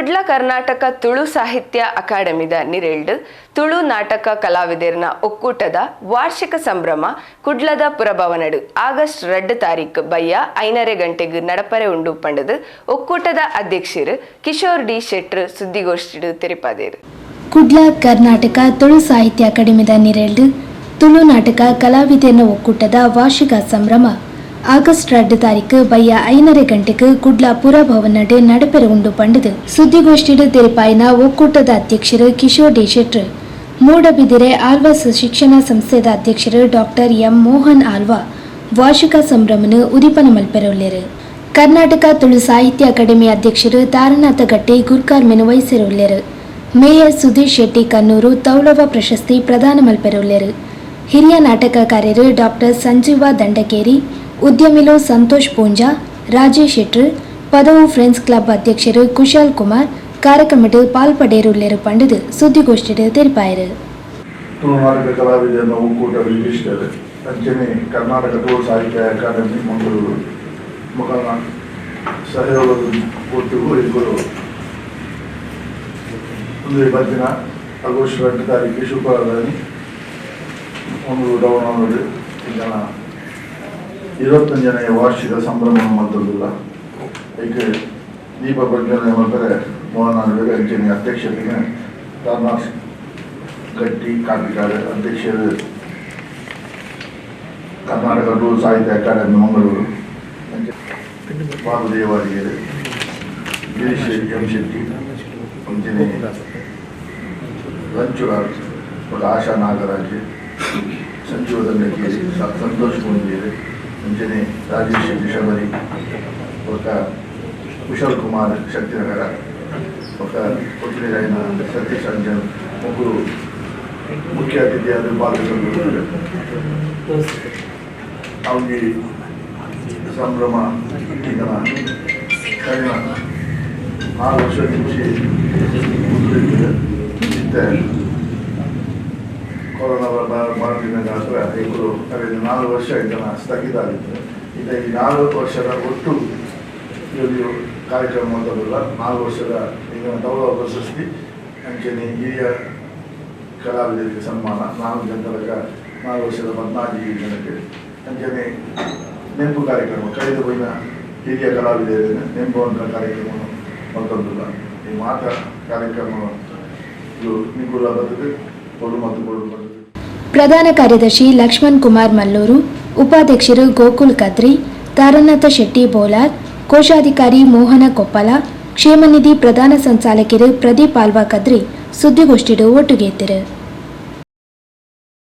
ಕುಡ್ಲ ಕರ್ನಾಟಕ ತುಳು ಸಾಹಿತ್ಯ ಅಕಾಡೆಮಿದ ನಿರೇಳ್ಡ್ ತುಳು ನಾಟಕ ಕಲಾವಿದೇರ್ನ ಒಕ್ಕೂಟದ ವಾರ್ಷಿಕ ಸಂಭ್ರಮ ಕುಡ್ಲದ ಪುರಭವನಡು. ಆಗಸ್ಟ್ ರೆಡ್ ತಾರೀಕು ಬಯ್ಯ ಐನರೆ ಗಂಟೆಗೆ ನಡಪರೆ ಉಂಡು ಪಂಡದು ಒಕ್ಕೂಟದ ಅಧ್ಯಕ್ಷರು ಕಿಶೋರ್ ಡಿ ಶೆಟ್ರ್ ಸುದ್ದಿಗೋಷ್ಠಿಡು ತೆರಿಪಾದೇರು. ಕುಡ್ಲ ಕರ್ನಾಟಕ ತುಳು ಸಾಹಿತ್ಯ ಅಕಾಡೆಮಿದ ನಿರೇಳ್ಡ್ ತುಳು ನಾಟಕ ಕಲಾವಿದರ್ನ ಒಕ್ಕೂಟದ ವಾರ್ಷಿಕ ಸಂಭ್ರಮ ಆಗಸ್ಟ್ ரெண்டு ತಾರೀಕು ಬಯ್ಯ ಐನರೆ ಗಂಟೆಗೆ ಕುಡ್ಲ ಪುರಭವನಡು ನಡಪೆರ ಉಂಡು ಪಂಡದು ಸುದ್ದಿಗೋಷ್ಠಿಡು ತೆರಿಪಾಯಿನ ಒಕ್ಕೂಟದ ಅಧ್ಯಕ್ಷರು ಕಿಶೋರ್ ಡಿ ಶೆಟ್ರ್ ಮೂಡಬಿದಿರೆ ಆಲ್ವಾಸ್ ಶಿಕ್ಷಣ ಸಂಸ್ಥೆದ ಅಧ್ಯಕ್ಷರು ಡಾಕ್ಟರ್ ಎಂ ಮೋಹನ್ ಆಲ್ವಾ ವಾರ್ಷಿಕ ಸಂಭ್ರಮನು ಉದಿಪನ ಮಲ್ಪೆರೊಲ್ಲೆರು ಕರ್ನಾಟಕ ತುಳು ಸಾಹಿತ್ಯ ಅಕಾಡೆಮಿ ಅಧ್ಯಕ್ಷರು ತಾರನಾಥ ಗಟ್ಟಿ ಗುರ್ಕಾರ್ ಮೆನು ವಹಿಸಿರುಲ್ಲೆರು ಮೇಯರ್ ಸುಧೀರ್ ಶೆಟ್ಟಿ ಕನ್ನೂರು ತೌಳವ ಪ್ರಶಸ್ತಿ ಪ್ರದಾನ ಮಲ್ಪೆರೊಲ್ಲೆರು ಹಿರಿಯ ನಾಟಕಕಾರರು ಡಾಕ್ಟರ್ ಸಂಜೀವ ದಂಡಕೇರಿ ಉದ್ಯಮಿಲು ಸಂತೋಷ್ ಪೂಂಜಾ, ರಾಜೇಶ್ ಶೆಟ್ರ್, ಪದವು ಫ್ರೆಂಡ್ಸ್ ಕ್ಲಬ್ ಅಧ್ಯಕ್ಷರು ಕುಶಾಲ್ ಕುಮಾರ್ ಕಾರ್ಯಕ್ರಮದ ಪಾಲ್ಪಡೇರುಲ್ಲೆರು ಪಂಡದು ಸುದ್ದಿಗೋಷ್ಠಿಡು ತೆರಿಪಾಯರು ತುಳುನಾಟಕ ಕಲಾವಿದರ ಒಕ್ಕೂಟ ವಿಶಿಷ್ಟರು ಅಂಚನೆ ಕರ್ನಾಟಕ ತುಳು ಸಾಹಿತ್ಯ ಅಕಾಡೆಮಿ ಮಂಗಳೂರು ಮುಖನ ಸಹಯೋಗದ ಒಟ್ಟಿಗೂ ಇಬ್ಬರು ಒಂದು ಇವತ್ತಿನ ಆಗಸ್ಟ್ ಎರಡು ತಾರೀಕು ಶುಕ್ರವಾರದಲ್ಲಿ ಮಂಗಳೂರು ಡೌನ್ ಜನ ഇരുപത്തഞ്ചನೇ ವಾರ್ಷಿಕ ಸಂಭ್ರಮ ಮದ್ದಲ್ಲ ಇದಕ್ಕೆ ದೀಪ ಪ್ರಜ್ವಲನೆ ಮಾಡಿದರೆ ಮೋಹನ್ ವೇಗಂಚಿನ ಅಧ್ಯಕ್ಷತೆಗೆ. ರಾಮನಾಥ್ ಗಟ್ಟಿ ಕಾರ್ಮಿಕಾರ ಅಧ್ಯಕ್ಷರು. ಕರ್ನಾಟಕ ರೂಲ್ ಸಾಹಿತ್ಯ ಅಕಾಡೆಮಿ ಮಂಗಳೂರು. ಬಾಬುದೇವಾರಿಯರು ಗಿರೀಶ್ ಎಂ ಶೆಟ್ಟಿ ಮುಂಚಿನ ಲಂಚುಗಾರ್ ಆಶಾ ನಾಗರಾಜ್ ಸಂಜೀವದಲ್ಲಿ ಸಂತೋಷ್ ಗುಂಜೇರಿ ಮುಂಜಾನೆ ರಾಜೇಶ್ ಬಿಷಬರಿ ಹೊಸ ಕುಶಲ್ ಕುಮಾರ್ ಶಕ್ತಿನಗರ ಹೊಸ ಕೊಟ್ಟಿರಾಯನ ಸತೀಶ್ ಅಂಜನ್ ಒಬ್ಬರು ಮುಖ್ಯ ಅತಿಥಿಯಾದ ಭಾಗದಲ್ಲಿ ಅವರಿಗೆ ಸಂಭ್ರಮ ಈಗ ಕಳೆದ ನಾಲ್ಕು ವರ್ಷ ಮುಂಚೆ ಮುಂದೆ ಕೊರೋನಾ ಬಾರದಿನ ನಂತರ ಇಬ್ಬರು ಕಳೆದ ನಾಲ್ಕು ವರ್ಷ ಇದನ್ನು ಸ್ಥಗಿತ ಆಗಿತ್ತು ಈಗ ಈ ನಾಲ್ಕು ವರ್ಷದ ಒಟ್ಟು ಇಲ್ಲಿ ಕಾರ್ಯಕ್ರಮ ಮೊದಲಲ್ಲ ನಾಲ್ಕು ವರ್ಷದ ಈಗ ಗೌರವ ಪ್ರಶಸ್ತಿ, ಅಂಚನೆ ಹಿರಿಯ ಕಲಾವಿದರಿಗೆ ಸನ್ಮಾನ. ನಾಲ್ಕು ಜನರ ನಾಲ್ಕು ವರ್ಷದ ಪದ್ನಾಲ್ಕು ಜನಕ್ಕೆ ಅಂಚನೆ ನೆಂಪು ಕಾರ್ಯಕ್ರಮ. ಕಳೆದ ಹೋಗಿನ ಹಿರಿಯ ಕಲಾವಿದರಿಗೆ ಅಂತ ಕಾರ್ಯಕ್ರಮ ಮೊದಲಿಲ್ಲ ಈ ಮಾತ ಕಾರ್ಯಕ್ರಮ ಇದು ನಿಗುಲ ಬರ್ತದೆ. ಕೊಡು ಮತ್ತು ಕೊಡು ಪ್ರಧಾನ ಕಾರ್ಯದರ್ಶಿ ಲಕ್ಷ್ಮಣ್ ಕುಮಾರ್ ಮಲ್ಲೂರು, ಉಪಾಧ್ಯಕ್ಷರು ಗೋಕುಲ್ ಕದ್ರಿ, ತಾರನಾಥ ಶೆಟ್ಟಿ ಬೋಲಾರ್, ಕೋಶಾಧಿಕಾರಿ ಮೋಹನ ಕೊಪ್ಪಲ, ಕ್ಷೇಮನಿಧಿ ಪ್ರಧಾನ ಸಂಚಾಲಕರು ಪ್ರದೀಪ್ ಆಲ್ವಾ ಕದ್ರಿ ಸುದ್ದಿಗೋಷ್ಠಿಡು ಒಟ್ಟುಗೇತಿರು